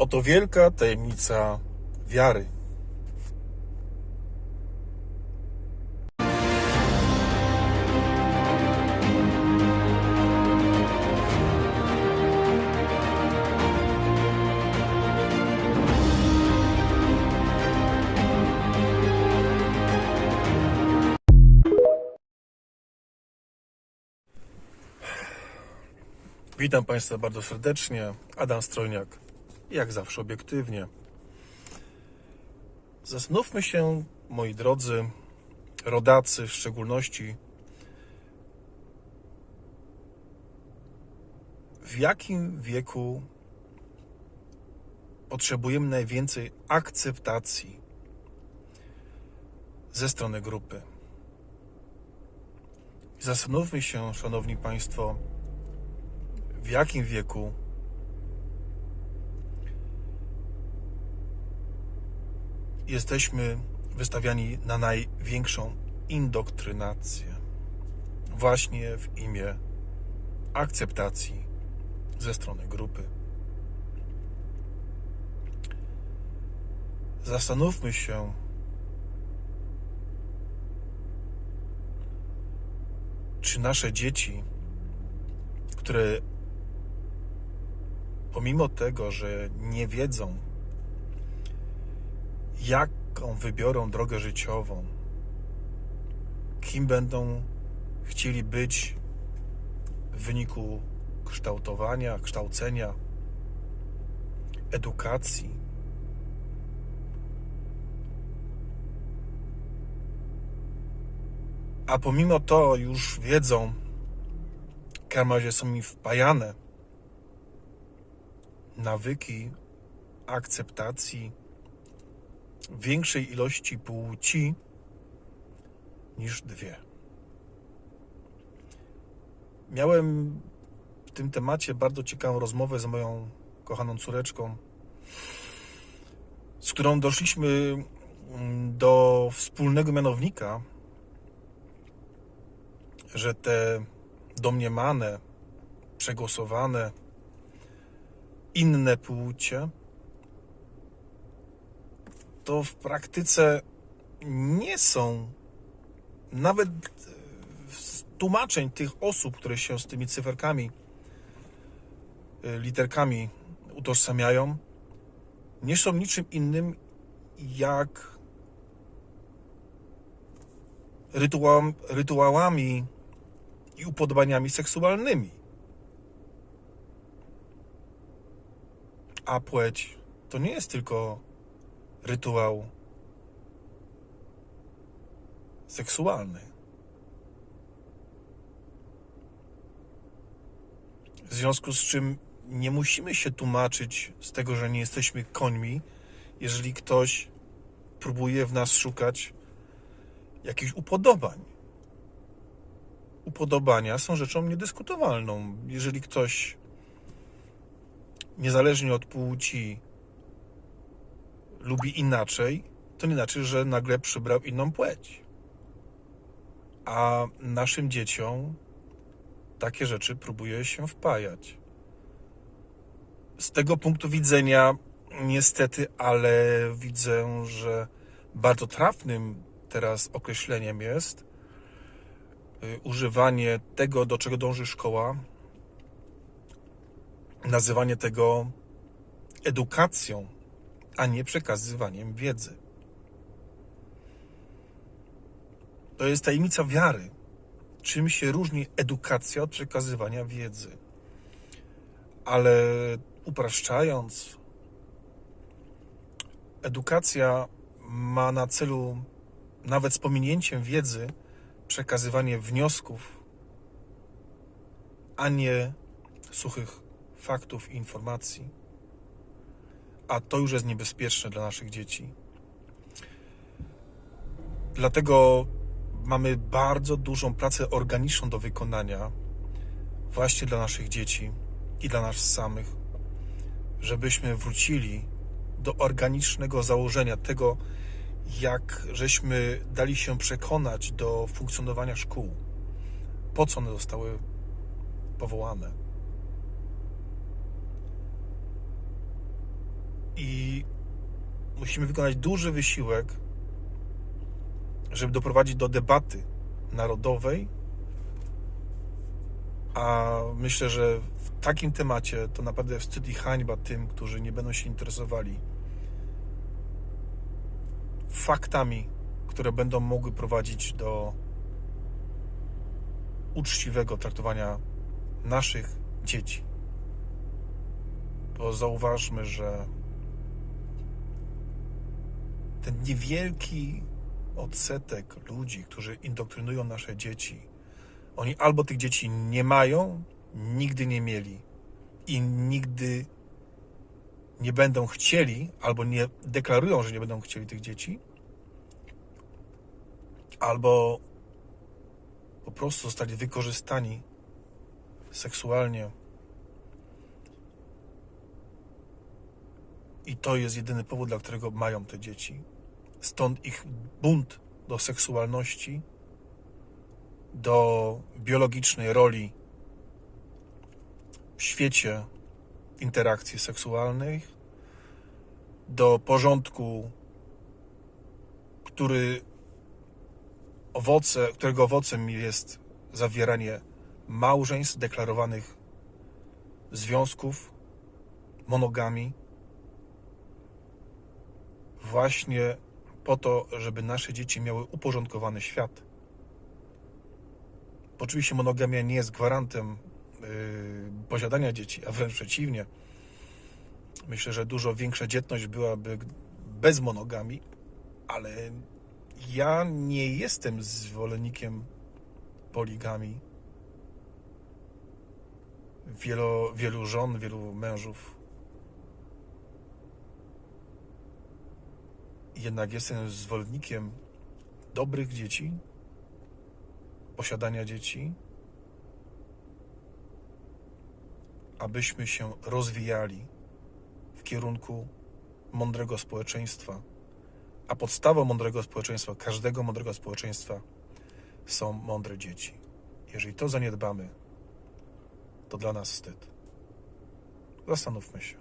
Oto wielka tajemnica wiary. Witam Państwa bardzo serdecznie. Adam Strojniak, jak zawsze obiektywnie. Zastanówmy się, moi drodzy, rodacy w szczególności, w jakim wieku potrzebujemy najwięcej akceptacji ze strony grupy. Zastanówmy się, Szanowni Państwo, w jakim wieku jesteśmy wystawiani na największą indoktrynację właśnie w imię akceptacji ze strony grupy. Zastanówmy się, czy nasze dzieci, które pomimo tego, że nie wiedzą, jaką wybiorą drogę życiową, kim będą chcieli być w wyniku kształtowania, kształcenia, edukacji, a pomimo to już wiedzą, razie są mi wpajane nawyki akceptacji większej ilości płci niż dwie. Miałem w tym temacie bardzo ciekawą rozmowę z moją kochaną córeczką, z którą doszliśmy mm, do wspólnego mianownika, że te domniemane, przegłosowane, inne płcie, to w praktyce nie są nawet z tłumaczeń tych osób, które się z tymi cyferkami, y, literkami utożsamiają, nie są niczym innym jak rytuał, rytuałami i upodobaniami seksualnymi. A płeć to nie jest tylko rytuał seksualny. W związku z czym nie musimy się tłumaczyć z tego, że nie jesteśmy końmi, jeżeli ktoś próbuje w nas szukać jakichś upodobań. Upodobania są rzeczą niedyskutowalną. Jeżeli ktoś niezależnie od płci lubi inaczej, to nie znaczy, że nagle przybrał inną płeć. A naszym dzieciom takie rzeczy próbuje się wpajać. Z tego punktu widzenia, niestety, ale widzę, że bardzo trafnym teraz określeniem jest y, używanie tego, do czego dąży szkoła, nazywanie tego edukacją, a nie przekazywaniem wiedzy. To jest tajemnica wiary. Czym się różni edukacja od przekazywania wiedzy? Ale upraszczając, edukacja ma na celu, nawet z pominięciem wiedzy, przekazywanie wniosków, a nie suchych faktów i informacji. A to już jest niebezpieczne dla naszych dzieci. Dlatego mamy bardzo dużą pracę organiczną do wykonania właśnie dla naszych dzieci i dla nas samych, żebyśmy wrócili do organicznego założenia tego, jak żeśmy dali się przekonać do funkcjonowania szkół, po co one zostały powołane. I musimy wykonać duży wysiłek, żeby doprowadzić do debaty narodowej. A myślę, że w takim temacie to naprawdę wstyd i hańba tym, którzy nie będą się interesowali faktami, które będą mogły prowadzić do uczciwego traktowania naszych dzieci. Bo zauważmy, że ten niewielki odsetek ludzi, którzy indoktrynują nasze dzieci, oni albo tych dzieci nie mają, nigdy nie mieli i nigdy nie będą chcieli, albo nie deklarują, że nie będą chcieli tych dzieci, albo po prostu zostali wykorzystani seksualnie. I to jest jedyny powód, dla którego mają te dzieci. Stąd ich bunt do seksualności, do biologicznej roli w świecie interakcji seksualnych, do porządku, który owoce, którego owocem jest zawieranie małżeństw, deklarowanych związków, monogami, właśnie po to, żeby nasze dzieci miały uporządkowany świat. Oczywiście monogamia nie jest gwarantem yy, posiadania dzieci, a wręcz przeciwnie. Myślę, że dużo większa dzietność byłaby bez monogami, ale ja nie jestem zwolennikiem poligami. Wielo, wielu żon, wielu mężów. Jednak jestem zwolennikiem dobrych dzieci, posiadania dzieci, abyśmy się rozwijali w kierunku mądrego społeczeństwa. A podstawą mądrego społeczeństwa, każdego mądrego społeczeństwa są mądre dzieci. Jeżeli to zaniedbamy, to dla nas wstyd. Zastanówmy się.